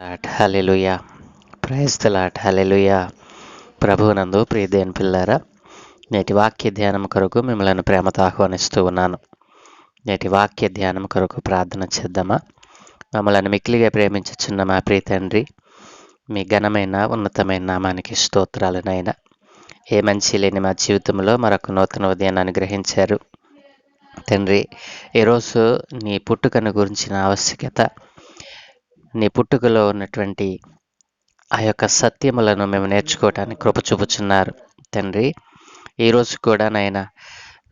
Lord hallelujah praise Lord hallelujah ప్రభువునందు ప్రియదేని పిల్లారా నేటి వాక్య ధ్యానం కొరకు మిమ్మల్ని ప్రేమతో ఆహ్వానిస్తూ ఉన్నాను. నేటి వాక్య ధ్యానం కొరకు ప్రార్థన చేద్దామా? మమ్మల్ని మిక్కిలిగా ప్రేమించుచున్న మా ప్రియ తండ్రి మీ ఘనమైన ఉన్నతమైన నామానికి స్తోత్రాలనైనా ఏ మంచి లేని మా జీవితంలో మరొక నూతన ఉదయాన్ని అనుగ్రహించారు తండ్రి ఈరోజు నీ పుట్టుకను గురించిన ఆవశ్యకత నీ పుట్టుకలో ఉన్నటువంటి ఆ యొక్క సత్యములను మేము నేర్చుకోవటానికి కృప చూపుచున్నారు. తండ్రి ఈరోజు కూడా నాయన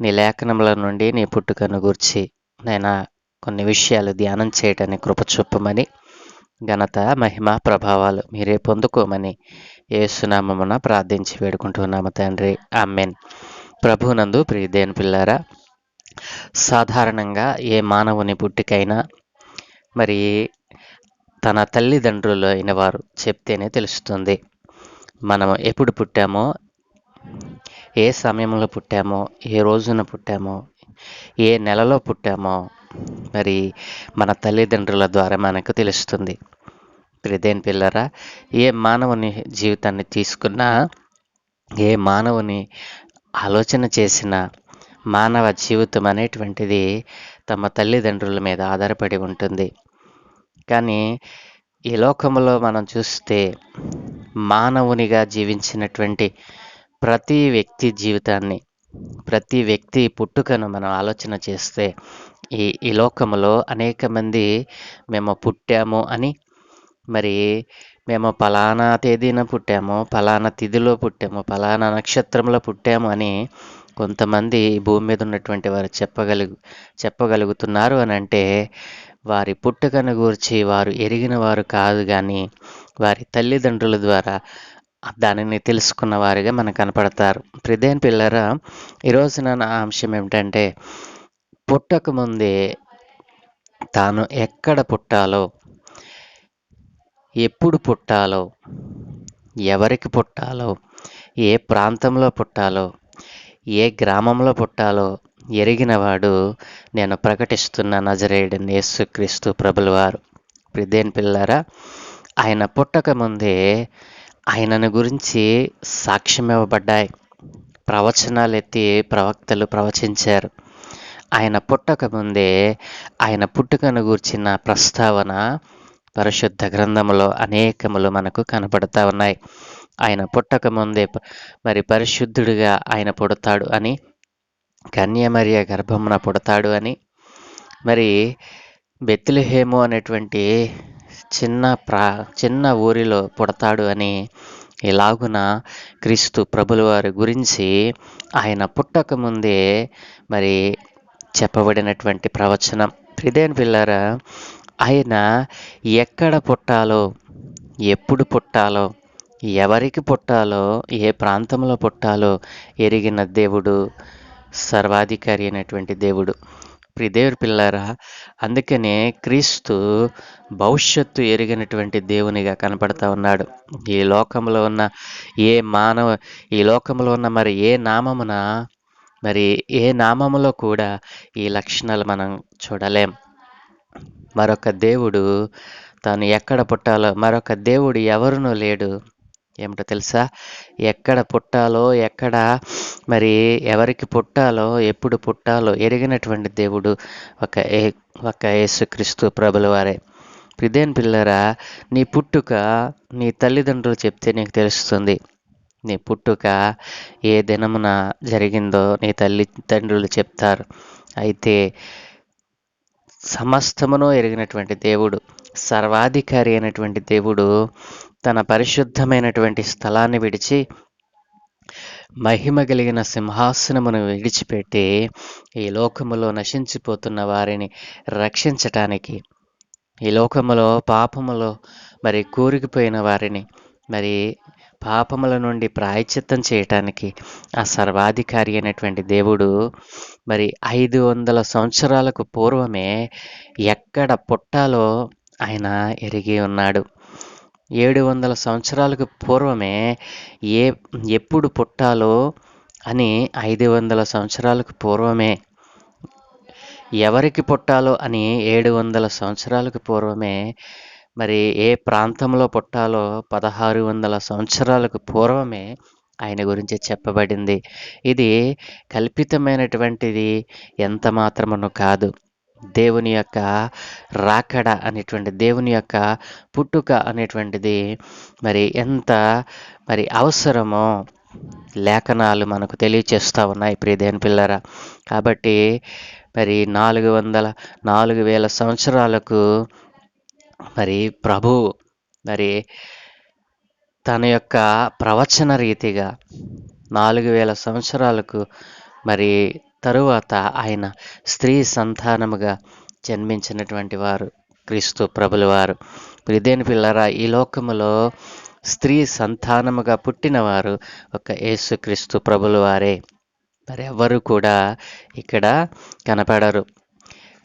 నీ లేఖనముల నుండి నీ పుట్టుకను గురించి నైనా కొన్ని విషయాలు ధ్యానం చేయటానికి కృప చూపమని ఘనత మహిమ ప్రభావాలు మీరే పొందుకోమని ఏసునామమున ప్రార్థించి వేడుకుంటున్నాము తండ్రి. ఆమెన్. ప్రభునందు ప్రియదేని పిల్లారా సాధారణంగా ఏ మానవుని పుట్టికైనా మరి తన తల్లిదండ్రులు అయిన వారు చెప్తేనే తెలుస్తుంది. మనం ఎప్పుడు పుట్టామో ఏ సమయంలో పుట్టామో ఏ రోజున పుట్టామో ఏ నెలలో పుట్టామో మరి మన తల్లిదండ్రుల ద్వారా మనకు తెలుస్తుంది. ప్రిదేన్ పిల్లరా ఏ మానవుని జీవితాన్ని తీసుకున్నా ఏ మానవుని ఆలోచన చేసిన మానవ జీవితం అనేటువంటిది తమ తల్లిదండ్రుల మీద ఆధారపడి ఉంటుంది. కానీ ఈ లోకంలో మనం చూస్తే మానవునిగా జీవించినటువంటి ప్రతి వ్యక్తి జీవితాన్ని ప్రతి వ్యక్తి పుట్టుకను మనం ఆలోచన చేస్తే ఈ ఈ లోకంలో అనేక మంది మేము పుట్టాము అని మరి మేము ఫలానా తేదీన పుట్టాము ఫలానా తిథిలో పుట్టాము ఫలానా నక్షత్రంలో పుట్టాము అని కొంతమంది భూమి మీద ఉన్నటువంటి వారు చెప్పగలుగు చెప్పగలుగుతున్నారు అని అంటే వారి పుట్టుకను గూర్చి వారు ఎరిగిన వారు కాదు కానీ వారి తల్లిదండ్రుల ద్వారా దానిని తెలుసుకున్న వారిగా మనకు కనపడతారు. ప్రిదేన్ పిల్లరా ఈరోజు నా అంశం ఏమిటంటే పుట్టక ముందే తాను ఎక్కడ పుట్టాలో ఎప్పుడు పుట్టాలో ఎవరికి పుట్టాలో ఏ ప్రాంతంలో పుట్టాలో ఏ గ్రామంలో పుట్టాలో ఎరిగినవాడు నేను ప్రకటిస్తున్న నజరేయుడిని యేసుక్రీస్తు ప్రభులవారు. ప్రిదేన్ పిల్లారా ఆయన పుట్టక ముందే ఆయనను గురించి సాక్ష్యం ఇవ్వబడ్డాయి ప్రవచనాలు ఎత్తి ప్రవక్తలు ప్రవచించారు. ఆయన పుట్టక ముందే ఆయన పుట్టుకను గూర్చిన ప్రస్తావన పరిశుద్ధ గ్రంథములో అనేకములు మనకు కనపడతా ఉన్నాయి. ఆయన పుట్టక ముందే మరి పరిశుద్ధుడిగా ఆయన పుడతాడు అని కన్యమరియ గర్భమున పుడతాడు అని. మరి బెత్లెహేము అనేటువంటి చిన్న ప్రా చిన్న ఊరిలో పుడతాడు అని ఇలాగున క్రీస్తు ప్రభుల వారి గురించి ఆయన పుట్టక ముందే మరి చెప్పబడినటువంటి ప్రవచనం. ప్రిదేన్ పిల్లరా ఆయన ఎక్కడ పుట్టాలో ఎప్పుడు పుట్టాలో ఎవరికి పుట్టాలో ఏ ప్రాంతంలో పుట్టాలో ఎరిగిన దేవుడు సర్వాధికారి అయినటువంటి దేవుడు. ప్రిదేవుడు పిల్లారా అందుకనే క్రీస్తు భవిష్యత్తు ఎరిగినటువంటి దేవునిగా కనపడతా ఉన్నాడు. ఈ లోకంలో ఉన్న ఏ మానవ ఈ లోకంలో ఉన్న మరి ఏ నామమున మరి ఏ నామములో కూడా ఈ లక్షణాలు మనం చూడలేం. మరొక దేవుడు తాను ఎక్కడ పుట్టాలో మరొక దేవుడు ఎవరునూ లేడు. ఏమిటో తెలుసా? ఎక్కడ పుట్టాలో ఎక్కడ మరి ఎవరికి పుట్టాలో ఎప్పుడు పుట్టాలో ఎరిగినటువంటి దేవుడు ఒక ఏ ఒక యేసుక్రీస్తు ప్రభులవారే. ప్రిదేన్ పిల్లరా? నీ పుట్టుక నీ తల్లిదండ్రులు చెప్తే నీకు తెలుస్తుంది. నీ పుట్టుక ఏ దినమున జరిగిందో నీ తల్లిదండ్రులు చెప్తారు. అయితే సమస్తమును ఎరిగినటువంటి దేవుడు సర్వాధికారి అయినటువంటి దేవుడు తన పరిశుద్ధమైనటువంటి స్థలాన్ని విడిచి మహిమ కలిగిన సింహాసనమును విడిచిపెట్టి ఈ లోకములో నశించిపోతున్న వారిని రక్షించటానికి ఈ లోకములో పాపములో మరి కూరుకుపోయిన వారిని మరి పాపముల నుండి ప్రాయచిత్తం చేయటానికి ఆ సర్వాధికారి అయినటువంటి దేవుడు మరి ఐదు వందల సంవత్సరాలకు పూర్వమే ఎక్కడ పుట్టాలో ఆయన ఎరిగి ఉన్నాడు. ఏడు వందల సంవత్సరాలకు పూర్వమే ఏ ఎప్పుడు పుట్టాలో అని ఐదు వందల సంవత్సరాలకు పూర్వమే. ఎవరికి పుట్టాలో అని ఏడు వందల సంవత్సరాలకు పూర్వమే. మరి ఏ ప్రాంతంలో పుట్టాలో పదహారు వందల సంవత్సరాలకు పూర్వమే ఆయన గురించి చెప్పబడింది. ఇది కల్పితమైనటువంటిది ఎంత మాత్రమును కాదు. దేవుని యొక్క రాకడ అనేటువంటి దేవుని యొక్క పుట్టుక అనేటువంటిది మరి ఎంత మరి అవసరమో లేఖనాలు మనకు తెలియచేస్తూ ఉన్నాయి ప్రియదేని పిల్లరా. కాబట్టి మరి నాలుగు వందల నాలుగు వేల సంవత్సరాలకు మరి ప్రభు మరి తన యొక్క ప్రవచన రీతిగా నాలుగు వేల సంవత్సరాలకు మరి తరువాత ఆయన స్త్రీ సంతానముగా జన్మించినటువంటి వారు క్రీస్తు ప్రభుల వారు. ప్రిదేని పిల్లరా ఈ లోకములో స్త్రీ సంతానముగా పుట్టినవారు ఒక యేసుక్రీస్తు ప్రభుల వారే. మరి ఎవరు కూడా ఇక్కడ కనపడరు.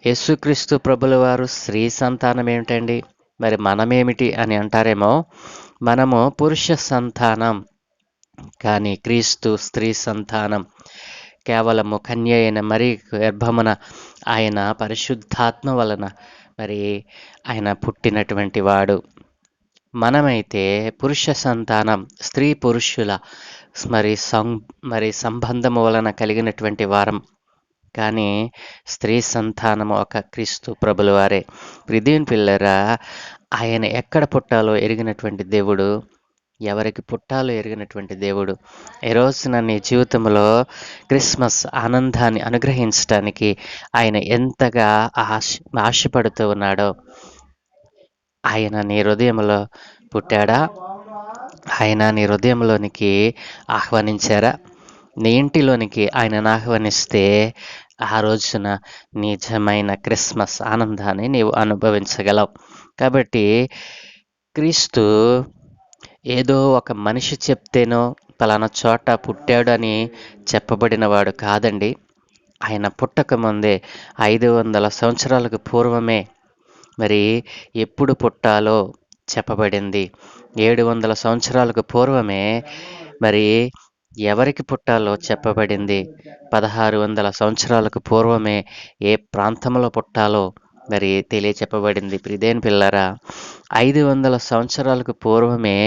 యేసుక్రీస్తు ప్రభుల వారు స్త్రీ సంతానం ఏమిటండి? మరి మనమేమిటి అని అంటారేమో మనము పురుష సంతానం కానీ క్రీస్తు స్త్రీ సంతానం. కేవలము కన్య అయిన మరి గర్భమున ఆయన పరిశుద్ధాత్మ వలన మరి ఆయన పుట్టినటువంటి వాడు. మనమైతే పురుష సంతానం స్త్రీ పురుషుల మరి సం మరి సంబంధము వలన కలిగినటువంటి వారం. కానీ స్త్రీ సంతానము ఒక క్రీస్తు ప్రభులవారే వారే. ప్రిదీన్ పిల్లరా ఆయన ఎక్కడ పుట్టాలో ఎరిగినటువంటి దేవుడు ఎవరికి పుట్టాలో ఎరిగినటువంటి దేవుడు. ఈ రోజున నీ జీవితంలో క్రిస్మస్ ఆనందాన్ని అనుగ్రహించడానికి ఆయన ఎంతగా ఆశ ఆశపడుతూ ఉన్నాడో. ఆయన నీ హృదయంలో పుట్టాడా? ఆయన నీ హృదయంలోనికి ఆహ్వానించారా? నీ ఇంటిలోనికి ఆయనను ఆహ్వానిస్తే ఆ రోజున నిజమైన క్రిస్మస్ ఆనందాన్ని నీవు అనుభవించగలవు. కాబట్టి క్రీస్తు ఏదో ఒక మనిషి చెప్తేనో పలానా చోట పుట్టాడు అని చెప్పబడినవాడు కాదండి. ఆయన పుట్టక ముందే ఐదు వందల సంవత్సరాలకు పూర్వమే మరి ఎప్పుడు పుట్టాలో చెప్పబడింది. ఏడు వందల సంవత్సరాలకు పూర్వమే మరి ఎవరికి పుట్టాలో చెప్పబడింది. పదహారు వందల సంవత్సరాలకు పూర్వమే ఏ ప్రాంతంలో పుట్టాలో మరి తెలియచెప్పబడింది. ప్రిదేన్ పిల్లరా ఐదు వందల సంవత్సరాలకు పూర్వమే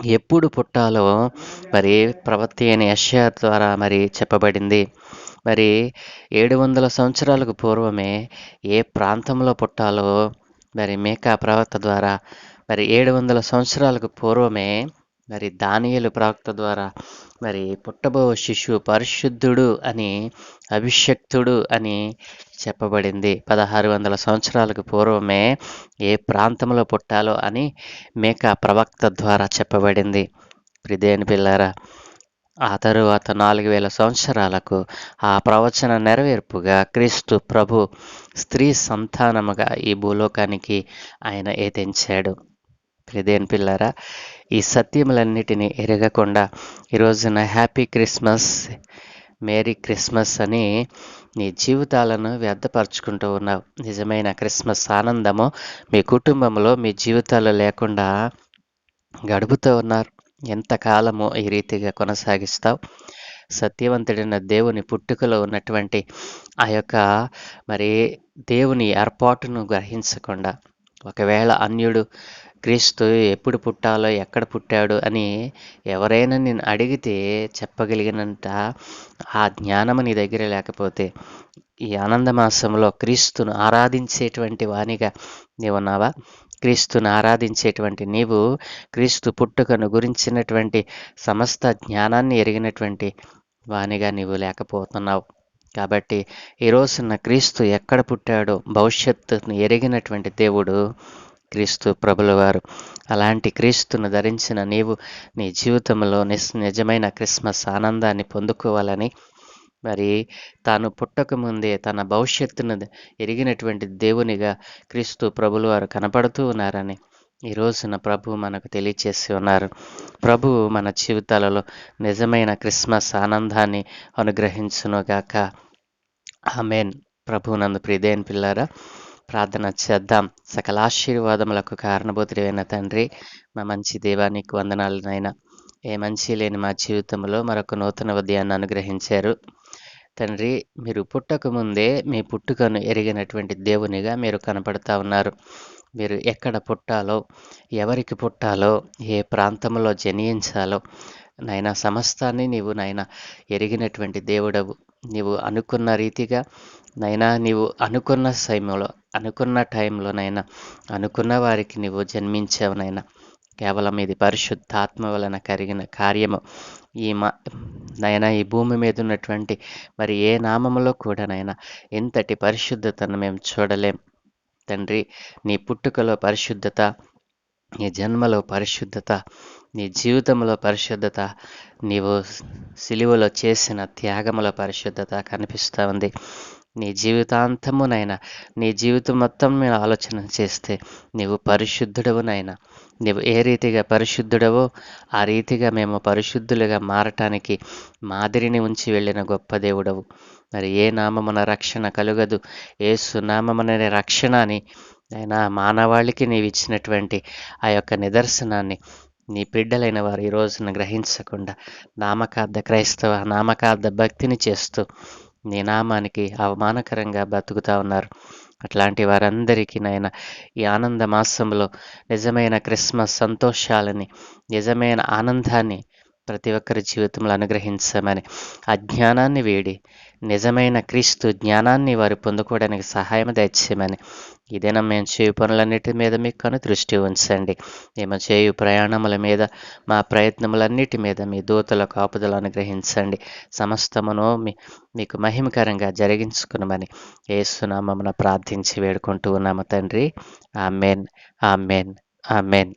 ఎప్పుడు పుట్టాలో మరి ప్రవక్తి అయిన యష్యా ద్వారా మరి చెప్పబడింది. మరి ఏడు వందల సంవత్సరాలకు పూర్వమే ఏ ప్రాంతంలో పుట్టాలో మరి మేకా ప్రవక్త ద్వారా మరి ఏడు వందల సంవత్సరాలకు పూర్వమే మరి దానియలు ప్రవక్త ద్వారా మరి పుట్టబో శిశువు పరిశుద్ధుడు అని అభిషక్తుడు అని చెప్పబడింది. పదహారు వందల సంవత్సరాలకు పూర్వమే ఏ ప్రాంతంలో పుట్టాలో అని మేక ప్రవక్త ద్వారా చెప్పబడింది. ప్రిదేని పిల్లారా ఆ తరువాత నాలుగు వేల సంవత్సరాలకు ఆ ప్రవచన నెరవేర్పుగా క్రీస్తు ప్రభు స్త్రీ సంతానముగా ఈ భూలోకానికి ఆయన ఏతించాడు ప్రిదేన్ పిల్లారా ఈ సత్యములన్నిటినీ ఎరగకుండా ఈరోజున హ్యాపీ క్రిస్మస్ మేరీ క్రిస్మస్ అని నీ జీవితాలను వ్యర్థపరచుకుంటూ ఉన్నావు. నిజమైన క్రిస్మస్ ఆనందము మీ కుటుంబంలో మీ జీవితాలు లేకుండా గడుపుతూ ఉన్నారు. ఎంతకాలము ఈ రీతిగా కొనసాగిస్తావు? సత్యవంతుడైన దేవుని పుట్టుకలో ఉన్నటువంటి ఆ యొక్క మరి దేవుని ఏర్పాటును గ్రహించకుండా ఒకవేళ అన్యుడు క్రీస్తు ఎప్పుడు పుట్టాలో ఎక్కడ పుట్టాడు అని ఎవరైనా నేను అడిగితే చెప్పగలిగినంత ఆ జ్ఞానము నీ దగ్గర లేకపోతే ఈ ఆనందమాసంలో క్రీస్తును ఆరాధించేటువంటి వానిగా నీవున్నావా క్రీస్తును ఆరాధించేటువంటి నీవు క్రీస్తు పుట్టుకను గురించినటువంటి సమస్త జ్ఞానాన్ని ఎరిగినటువంటి వానిగా నీవు లేకపోతున్నావు. కాబట్టి ఈ క్రీస్తు ఎక్కడ పుట్టాడో భవిష్యత్తును ఎరిగినటువంటి దేవుడు క్రీస్తు ప్రభుల వారు అలాంటి క్రీస్తును ధరించిన నీవు నీ జీవితంలో నిస్ నిజమైన క్రిస్మస్ ఆనందాన్ని పొందుకోవాలని మరి తాను పుట్టక ముందే తన భవిష్యత్తును ఎరిగినటువంటి దేవునిగా క్రీస్తు ప్రభులు వారు కనపడుతూ ఉన్నారని ఈ రోజున ప్రభు మనకు తెలియచేసి ఉన్నారు. ప్రభు మన జీవితాలలో నిజమైన క్రిస్మస్ ఆనందాన్ని అనుగ్రహించునుగాక. ఆమెన్. ప్రభు నందు ప్రిదేన్ పిల్లారా ప్రార్థన చేద్దాం. సకల ఆశీర్వాదములకు కారణభూతుడైన తండ్రి మా మంచి దేవానికి వందనాలనైనా ఏ మంచి లేని మా జీవితంలో మరొక నూతన ఉదయాన్ని అనుగ్రహించారు. తండ్రి మీరు పుట్టక ముందే మీ పుట్టుకను ఎరిగినటువంటి దేవునిగా మీరు కనపడతా ఉన్నారు. మీరు ఎక్కడ పుట్టాలో ఎవరికి పుట్టాలో ఏ ప్రాంతంలో జనించాలో నైనా సమస్తాన్ని నీవు నైనా ఎరిగినటువంటి దేవుడవు. నీవు అనుకున్న రీతిగా నైనా నీవు అనుకున్న సమయంలో అనుకున్న టైంలోనైనా అనుకున్న వారికి నీవు జన్మించావునైనా కేవలం ఇది పరిశుద్ధాత్మ వలన కరిగిన కార్యము. ఈ మా నైనా ఈ భూమి మీద ఉన్నటువంటి మరి ఏ నామములో కూడా నైనా ఎంతటి పరిశుద్ధతను మేము చూడలేం. తండ్రి నీ పుట్టుకలో పరిశుద్ధత నీ జన్మలో పరిశుద్ధత నీ జీవితంలో పరిశుద్ధత నీవు సిలువలో చేసిన త్యాగముల పరిశుద్ధత కనిపిస్తూ ఉంది. నీ జీవితాంతమునైనా నీ జీవితం మొత్తం మీద ఆలోచన చేస్తే నీవు పరిశుద్ధుడవునైనా నీవు ఏ రీతిగా పరిశుద్ధుడవో ఆ రీతిగా మేము పరిశుద్ధులుగా మారటానికి మాదిరిని ఉంచి వెళ్ళిన గొప్ప దేవుడవు. మరి ఏ నామమున రక్షణ కలుగదు ఏ సునామమనే రక్షణ అని అయినా మానవాళికి నీవు ఇచ్చినటువంటి ఆ యొక్క నిదర్శనాన్ని నీ బిడ్డలైన వారు ఈ రోజున గ్రహించకుండా నామకార్థ క్రైస్తవ నామకార్థ భక్తిని చేస్తూ నీ నామానికి అవమానకరంగా బతుకుతా ఉన్నారు. అట్లాంటి వారందరికీ నాయన ఈ ఆనంద మాసంలో నిజమైన క్రిస్మస్ సంతోషాలని నిజమైన ఆనందాన్ని ప్రతి ఒక్కరి జీవితంలో అనుగ్రహించమని అజ్ఞానాన్ని వేడి నిజమైన క్రీస్తు జ్ఞానాన్ని వారు పొందుకోవడానికి సహాయం దయచేయమని. ఇదేనా మేము చేయు పనులన్నిటి మీద మీకు కను దృష్టి ఉంచండి. మేము చేయు ప్రయాణముల మీద మా ప్రయత్నములన్నిటి మీద మీ దూతల కాపుదలు అనుగ్రహించండి. సమస్తమును మీ మీకు మహిమకరంగా జరిగించుకునమని ఏసునామమున ప్రార్థించి వేడుకుంటూ ఉన్నాము తండ్రి. Amen amen amen.